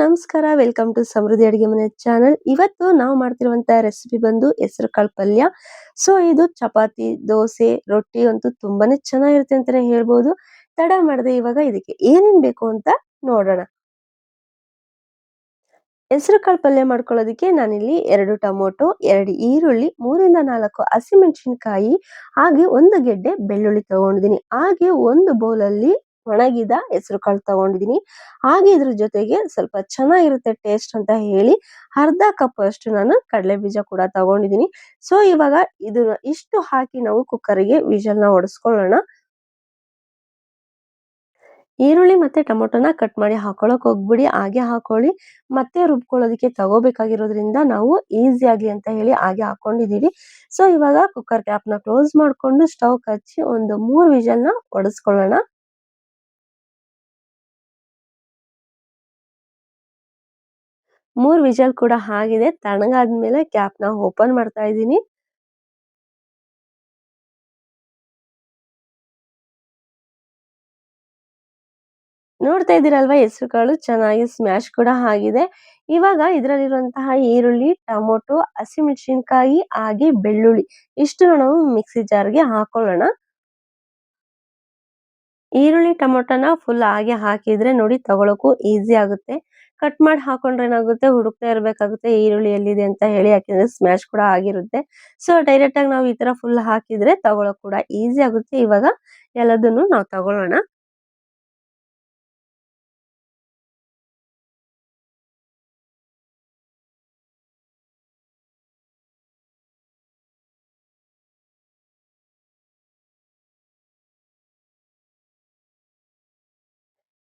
ನಮಸ್ಕಾರ, welcome to ಸಮೃದ್ಧಿ ಅಡುಗೆ ಮನೆ ಚಾನಲ್. ಇವತ್ತು ನಾವು ಮಾಡ್ತಿರುವಂತ ರೆಸಿಪಿ ಬಂದು ಹೆಸರು ಕಾಳು ಪಲ್ಯ. ಸೊ ಇದು ಚಪಾತಿ, ದೋಸೆ, ರೊಟ್ಟಿ ಅಂತೂ ತುಂಬಾನೇ ಚೆನ್ನಾಗಿರುತ್ತೆ ಅಂತಾನೆ ಹೇಳ್ಬೋದು. ತಡ ಮಾಡದೆ ಇವಾಗ ಇದಕ್ಕೆ ಏನೇನ್ ಬೇಕು ಅಂತ ನೋಡೋಣ. ಹೆಸರು ಕಾಳು ಪಲ್ಯ ಮಾಡ್ಕೊಳ್ಳೋದಕ್ಕೆ ನಾನಿಲ್ಲಿ ಎರಡು ಟೊಮೊಟೊ, ಎರಡು ಈರುಳ್ಳಿ, ಮೂರಿಂದ ನಾಲ್ಕು ಹಸಿಮೆಣಸಿನಕಾಯಿ, ಹಾಗೆ ಒಂದು ಗೆಡ್ಡೆ ಬೆಳ್ಳುಳ್ಳಿ ತಗೊಂಡಿದ್ದೀನಿ. ಹಾಗೆ ಒಂದು ಬೌಲಲ್ಲಿ ಒಣಗಿದ ಹೆಸರು ಕಾಳು ತಗೊಂಡಿದ್ದೀನಿ ಹಾಗೆ ಇದ್ರ ಜೊತೆಗೆ ಸ್ವಲ್ಪ ಚೆನ್ನಾಗಿರುತ್ತೆ ಟೇಸ್ಟ್ ಅಂತ ಹೇಳಿ ಅರ್ಧ ಕಪ್ ಅಷ್ಟು ನಾನು ಕಡಲೆ ಬೀಜ ಕೂಡ ತಗೊಂಡಿದ್ದೀನಿ ಸೊ ಇವಾಗ ಇದನ್ನ ಇಷ್ಟು ಹಾಕಿ ನಾವು ಕುಕ್ಕರ್ಗೆ ವಿಜಲ್ನ ಹೊಡೆಸ್ಕೊಳ್ಳೋಣ ಈರುಳ್ಳಿ ಮತ್ತೆ ಟೊಮೊಟೊನ ಕಟ್ ಮಾಡಿ ಹಾಕೊಳಕ್ ಹೋಗ್ಬಿಡಿ, ಹಾಗೆ ಹಾಕೊಳ್ಳಿ. ಮತ್ತೆ ರುಬ್ಕೊಳ್ಳೋದಕ್ಕೆ ತಗೋಬೇಕಾಗಿರೋದ್ರಿಂದ ನಾವು ಈಸಿ ಆಗ್ಲಿ ಅಂತ ಹೇಳಿ ಹಾಗೆ ಹಾಕೊಂಡಿದೀವಿ. ಸೊ ಇವಾಗ ಕುಕ್ಕರ್ ಕ್ಯಾಪ್ನ ಕ್ಲೋಸ್ ಮಾಡ್ಕೊಂಡು ಸ್ಟವ್ ಹಚ್ಚಿ ಒಂದು ಮೂರು ವಿಜಲ್ನ ನ ಮೂರ್ ವಿಜಲ್ ಕೂಡ ಆಗಿದೆ. ಕ್ಯಾಪ್ನ ಓಪನ್ ಮಾಡ್ತಾ ಇದ್ದೀನಿ. ನೋಡ್ತಾ ಇದ್ದೀರಲ್ವಾ ಹೆಸರು ಕಾಳು ಚೆನ್ನಾಗಿ ಸ್ಮ್ಯಾಶ್ ಕೂಡ ಆಗಿದೆ. ಇವಾಗ ಇದರಲ್ಲಿರುವಂತಹ ಈರುಳ್ಳಿ, ಟೊಮೊಟೊ, ಹಸಿಮೆಣಸಿನಕಾಯಿ, ಹಾಗೆ ಬೆಳ್ಳುಳ್ಳಿ. ಇಷ್ಟು ನಾವು ಮಿಕ್ಸಿ ಜಾರ್ಗೆ ಹಾಕೊಳ್ಳೋಣ. ಈರುಳ್ಳಿ, ಟೊಮೊಟೊನ ಫುಲ್ ಹಾಗೆ ಹಾಕಿದ್ರೆ ನೋಡಿ ತಗೊಳಕ್ಕೂ ಈಸಿ ಆಗುತ್ತೆ. ಕಟ್ ಮಾಡಿ ಹಾಕೊಂಡ್ರೆ ಏನಾಗುತ್ತೆ? ಹುಡುಕ್ತಾ ಇರ್ಬೇಕಾಗುತ್ತೆ ಈರುಳ್ಳಿ ಎಲ್ಲಿದೆ ಅಂತ ಹೇಳಿ, ಯಾಕೆಂದ್ರೆ ಸ್ಮ್ಯಾಶ್ ಕೂಡ ಆಗಿರುತ್ತೆ. ಸೊ ಡೈರೆಕ್ಟ್ ಆಗಿ ನಾವು ಈ ತರ ಫುಲ್ ಹಾಕಿದ್ರೆ ತಗೊಳಕ್ ಕೂಡ ಈಸಿ ಆಗುತ್ತೆ. ಇವಾಗ ಎಲ್ಲದನ್ನು ನಾವು ತಗೊಳ್ಳೋಣ.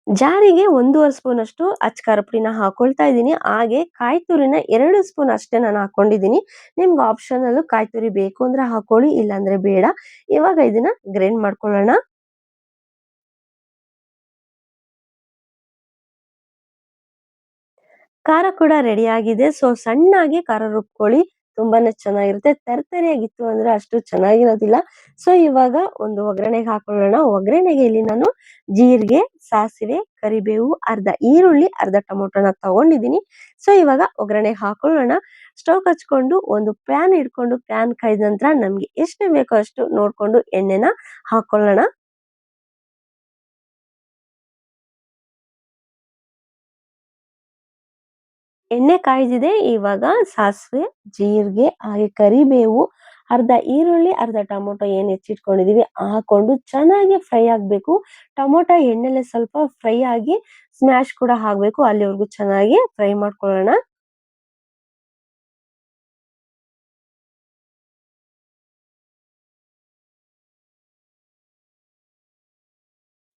ಜಾರಿಗೆ ಒಂದೂವರೆ ಸ್ಪೂನ್ ಅಷ್ಟು ಅಚ್ಕಾರ ಪುಡಿನ ಹಾಕೊಳ್ತಾ ಇದ್ದೀನಿ. ಹಾಗೆ ಕಾಯಿ ತುರಿನ ಎರಡು ಸ್ಪೂನ್ ಅಷ್ಟೇ ನಾನು ಹಾಕೊಂಡಿದ್ದೀನಿ. ನಿಮ್ಗೆ ಆಪ್ಷನಲ್ ಕಾಯಿ ತುರಿ ಬೇಕು ಅಂದ್ರೆ ಹಾಕೊಳ್ಳಿ, ಇಲ್ಲಾಂದ್ರೆ ಬೇಡ. ಇವಾಗ ಇದನ್ನ ಗ್ರೈಂಡ್ ಮಾಡ್ಕೊಳ್ಳೋಣ. ಖಾರ ಕೂಡ ರೆಡಿ ಆಗಿದೆ. ಸೊ ಸಣ್ಣಾಗಿ ಖಾರ ರುಬ್ಕೊಳ್ಳಿ. ತುಂಬಾನೇ ಚೆನ್ನಾಗಿರುತ್ತೆ. ತರ್ತರಿಯಾಗಿತ್ತು ಅಂದ್ರೆ ಅಷ್ಟು ಚೆನ್ನಾಗಿರೋದಿಲ್ಲ. ಸೊ ಇವಾಗ ಒಂದು ಒಗ್ಗರಣೆಗೆ ಹಾಕೊಳ್ಳೋಣ. ಒಗ್ಗರಣೆಗೆ ಇಲ್ಲಿ ನಾನು ಜೀರಿಗೆ, ಸಾಸಿವೆ, ಕರಿಬೇವು, ಅರ್ಧ ಈರುಳ್ಳಿ, ಅರ್ಧ ಟೊಮೊಟೊನ ತಗೊಂಡಿದ್ದೀನಿ. ಸೊ ಇವಾಗ ಒಗ್ಗರಣೆಗೆ ಹಾಕೊಳ್ಳೋಣ. ಸ್ಟವ್ ಹಚ್ಕೊಂಡು ಒಂದು ಪ್ಯಾನ್ ಇಟ್ಕೊಂಡು ಪ್ಯಾನ್ ಕಾಯ್ದ ನಂತರ ನಮ್ಗೆ ಎಷ್ಟು ಬೇಕೋ ಅಷ್ಟು ನೋಡ್ಕೊಂಡು ಎಣ್ಣೆನ ಹಾಕೊಳ್ಳೋಣ. ಎಣ್ಣೆ ಕಾಯ್ದಿದೆ, ಇವಾಗ ಸಾಸಿವೆ, ಜೀರಿಗೆ, ಹಾಗೆ ಕರಿಬೇವು, ಅರ್ಧ ಈರುಳ್ಳಿ, ಅರ್ಧ ಟೊಮೊಟೊ ಏನು ಹೆಚ್ಚಿಟ್ಕೊಂಡಿದೀವಿ ಹಾಕೊಂಡು ಚೆನ್ನಾಗಿ ಫ್ರೈ ಆಗ್ಬೇಕು. ಟೊಮೊಟೊ ಎಣ್ಣೆಲೆ ಸ್ವಲ್ಪ ಫ್ರೈ ಆಗಿ ಸ್ಮ್ಯಾಶ್ ಕೂಡ ಆಗ್ಬೇಕು ಅಲ್ಲಿವರೆಗೂ ಚೆನ್ನಾಗಿ ಫ್ರೈ ಮಾಡ್ಕೊಳ್ಳೋಣ.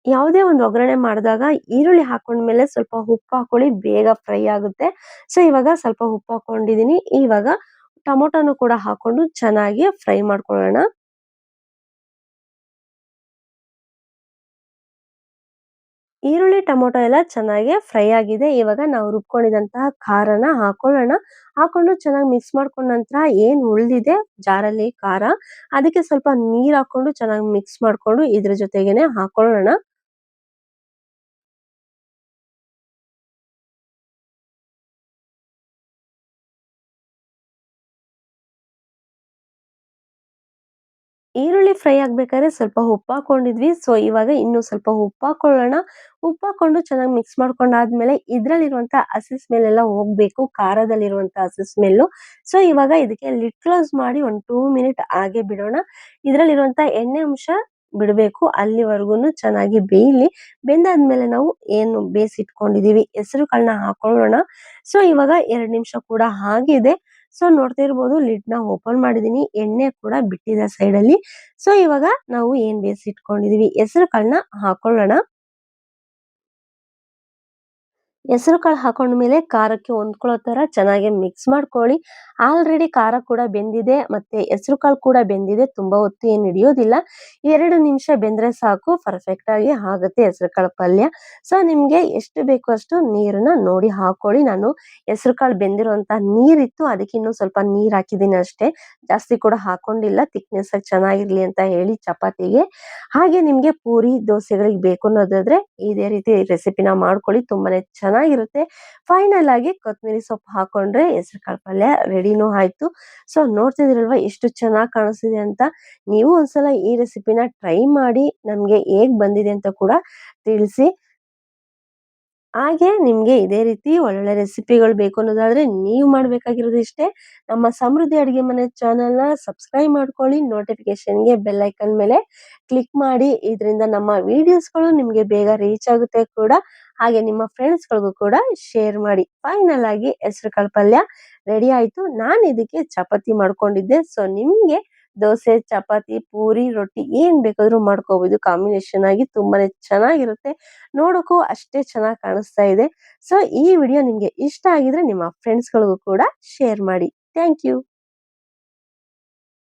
ಯಾವುದೇ ಒಂದು ಒಗ್ಗರಣೆ ಮಾಡಿದಾಗ ಈರುಳ್ಳಿ ಹಾಕೊಂಡ್ಮೇಲೆ ಸ್ವಲ್ಪ ಉಪ್ಪು ಹಾಕೊಳ್ಳಿ, ಬೇಗ ಫ್ರೈ ಆಗುತ್ತೆ. ಸೊ, ಇವಾಗ ಸ್ವಲ್ಪ ಉಪ್ಪು ಹಾಕೊಂಡಿದೀನಿ. ಇವಾಗ ಟೊಮೊಟೊನು ಕೂಡ ಹಾಕೊಂಡು ಚೆನ್ನಾಗಿ ಫ್ರೈ ಮಾಡ್ಕೊಳ್ಳೋಣ. ಈರುಳ್ಳಿ, ಟೊಮೊಟೊ ಎಲ್ಲ ಚೆನ್ನಾಗಿ ಫ್ರೈ ಆಗಿದೆ. ಇವಾಗ ನಾವು ರುಬ್ಕೊಂಡಿದಂತಹ ಖಾರನ ಹಾಕೊಳ್ಳೋಣ. ಹಾಕೊಂಡು ಚೆನ್ನಾಗಿ ಮಿಕ್ಸ್ ಮಾಡ್ಕೊಂಡ ನಂತರ ಏನ್ ಉಳಿದಿದೆ, ಜಾರಲ್ಲಿ ಖಾರ, ಅದಕ್ಕೆ ಸ್ವಲ್ಪ ನೀರ್ ಹಾಕೊಂಡು ಚೆನ್ನಾಗಿ ಮಿಕ್ಸ್ ಮಾಡ್ಕೊಂಡು ಇದ್ರ ಜೊತೆಗೇನೆ ಹಾಕೊಳ್ಳೋಣ. ಈರುಳ್ಳಿ ಫ್ರೈ ಆಗ್ಬೇಕಾದ್ರೆ ಸ್ವಲ್ಪ ಉಪ್ಪು ಹಾಕೊಂಡಿದ್ವಿ. ಸೊ ಇವಾಗ ಇನ್ನು ಸ್ವಲ್ಪ ಉಪ್ಪು ಹಾಕೊಳ್ಳೋಣ. ಉಪ್ಪು ಹಾಕೊಂಡು ಚೆನ್ನಾಗಿ ಮಿಕ್ಸ್ ಮಾಡ್ಕೊಂಡಾದ್ಮೇಲೆ ಇದರಲ್ಲಿರುವಂಥ ಹಸಿ ಸ್ಮೆಲ್ ಎಲ್ಲ ಹೋಗ್ಬೇಕು. ಖಾರದಲ್ಲಿರುವಂತ ಹಸಿ ಸ್ಮೆಲ್ಲು ಸೊ ಇವಾಗ ಇದಕ್ಕೆ ಲಿಡ್ ಕ್ಲೋಸ್ ಮಾಡಿ ಒಂದು ಟೂ ಮಿನಿಟ್ ಹಾಗೆ ಬಿಡೋಣ. ಇದರಲ್ಲಿರುವಂಥ ಎಣ್ಣೆ ಅಂಶ ಬಿಡಬೇಕು. ಅಲ್ಲಿವರೆಗೂ ಚೆನ್ನಾಗಿ ಬೇಯಲಿ. ಬೆಂದಾದ್ಮೇಲೆ ನಾವು ಏನು ಬೇಯಿಸಿಟ್ಕೊಂಡಿದೀವಿ? ಹೆಸರು ಕಾಳನ್ನ ಹಾಕೊಳ್ಳೋಣ. ಸೊ ಇವಾಗ ಎರಡು ನಿಮಿಷ ಕೂಡ ಆಗಿದೆ. ಸೊ ನೋಡ್ತಾ ಇರ್ಬೋದು ಲಿಡ್ನ ಓಪನ್ ಮಾಡಿದೀನಿ. ಎಣ್ಣೆ ಕೂಡ ಬಿಟ್ಟಿದೆ ಸೈಡ್ ಅಲ್ಲಿ. ಸೊ ಇವಾಗ ನಾವು ಏನ್ ಬೇಯಿಸಿಟ್ಕೊಂಡಿದೀವಿ ಹೆಸರು ಕಾಳನ್ನ ಹಾಕೊಳ್ಳೋಣ. ಹೆಸರು ಕಾಳು ಹಾಕೊಂಡ್ಮೇಲೆ ಖಾರಕ್ಕೆ ಹೊಂದ್ಕೊಳ್ಳೋ ತರ ಚೆನ್ನಾಗಿ ಮಿಕ್ಸ್ ಮಾಡ್ಕೊಳ್ಳಿ. ಆಲ್ರೆಡಿ ಖಾರ ಕೂಡ ಬೆಂದಿದೆ, ಮತ್ತೆ ಹೆಸರು ಕಾಳು ಕೂಡ ಬೆಂದಿದೆ, ತುಂಬಾ ಹೊತ್ತು ಏನು ಹಿಡಿಯೋದಿಲ್ಲ. ಎರಡು ನಿಮಿಷ ಬೆಂದ್ರೆ ಸಾಕು ಪರ್ಫೆಕ್ಟ್ ಆಗಿ ಆಗುತ್ತೆ ಹೆಸರು ಕಾಳು ಪಲ್ಯ. ಸೊ ನಿಮ್ಗೆ ಎಷ್ಟು ಬೇಕು ಅಷ್ಟು ನೀರನ್ನ ನೋಡಿ ಹಾಕೊಳ್ಳಿ. ನಾನು ಹೆಸರು ಕಾಳು ಬೆಂದಿರುವಂತ ನೀರಿತ್ತು, ಅದಕ್ಕೆ ಇನ್ನೂ ಸ್ವಲ್ಪ ನೀರ್ ಹಾಕಿದೀನಿ ಅಷ್ಟೇ. ಜಾಸ್ತಿ ಕೂಡ ಹಾಕೊಂಡಿಲ್ಲ ತಿಕ್ನೆಸ್ ಆಗಿ ಚೆನ್ನಾಗಿರ್ಲಿ ಅಂತ ಹೇಳಿ ಚಪಾತಿಗೆ. ಹಾಗೆ ನಿಮ್ಗೆ ಪೂರಿ, ದೋಸೆಗಳಿಗೆ ಬೇಕು ಅನ್ನೋದಾದ್ರೆ ಇದೇ ರೀತಿ ರೆಸಿಪಿನ ಮಾಡ್ಕೊಳ್ಳಿ, ತುಂಬಾನೇ ಚೆನ್ನಾಗಿ ಚೆನ್ನಾಗಿರುತ್ತೆ ಫೈನಲ್ ಆಗಿ ಕೊತ್ತಂಬರಿ ಸೊಪ್ಪು ಹಾಕೊಂಡ್ರೆ ಹೆಸರು ಕಾಳು ಪಲ್ಯ ರೆಡಿನೂ ಆಯ್ತು. ಸೊ ನೋಡ್ತಿದಿರಲ್ವಾ ಎಷ್ಟು ಚೆನ್ನಾಗಿ ಕಾಣಿಸ್ತಿದೆ ಅಂತ? ನೀವು ಒಂದ್ಸಲ ಈ ರೆಸಿಪಿನ ಟ್ರೈ ಮಾಡಿ ನಮ್ಗೆ ಹೇಗ್ ಬಂದಿದೆ ಅಂತ ಕೂಡ ತಿಳಿಸಿ. ಹಾಗೆ ನಿಮ್ಗೆ ಇದೇ ರೀತಿ ಒಳ್ಳೊಳ್ಳೆ ರೆಸಿಪಿಗಳು ಬೇಕು ಅನ್ನೋದಾದ್ರೆ ನೀವು ಮಾಡ್ಬೇಕಾಗಿರೋದು ಇಷ್ಟೇ. ನಮ್ಮ ಸಮೃದ್ಧಿ ಅಡುಗೆ ಮನೆ ಚಾನೆಲ್ನ ಸಬ್ಸ್ಕ್ರೈಬ್ ಮಾಡ್ಕೊಳ್ಳಿ ನೋಟಿಫಿಕೇಶನ್ಗೆ ಬೆಲ್ ಐಕನ್ ಮೇಲೆ ಕ್ಲಿಕ್ ಮಾಡಿ. ಇದರಿಂದ ನಮ್ಮ ವಿಡಿಯೋಸ್ಗಳು ನಿಮ್ಗೆ ಬೇಗ ರೀಚ್ ಆಗುತ್ತೆ ಕೂಡ. ಹಾಗೆ ನಿಮ್ಮ ಫ್ರೆಂಡ್ಸ್ಗಳಿಗೂ ಕೂಡ ಶೇರ್ ಮಾಡಿ. ಫೈನಲ್ ಆಗಿ ಹೆಸರು ಕಾಳು ಪಲ್ಯ ರೆಡಿ ಆಯ್ತು. ನಾನು ಇದಕ್ಕೆ ಚಪಾತಿ ಮಾಡ್ಕೊಂಡಿದ್ದೆ. ಸೊ ನಿಮ್ಗೆ ದೋಸೆ, ಚಪಾತಿ, ಪೂರಿ, ರೊಟ್ಟಿ ಏನ್ ಬೇಕಾದ್ರೂ ಮಾಡ್ಕೋಬಹುದು ಕಾಂಬಿನೇಷನ್ ಆಗಿ ತುಂಬಾನೇ ಚೆನ್ನಾಗಿರುತ್ತೆ. ನೋಡೋಕ್ಕೂ ಅಷ್ಟೇ ಚೆನ್ನಾಗಿ ಕಾಣಿಸ್ತಾ ಇದೆ. ಸೊ ಈ ವಿಡಿಯೋ ನಿಮ್ಗೆ ಇಷ್ಟ ಆಗಿದ್ರೆ ನಿಮ್ಮ ಫ್ರೆಂಡ್ಸ್ಗಳಿಗೂ ಕೂಡ ಶೇರ್ ಮಾಡಿ. Thank you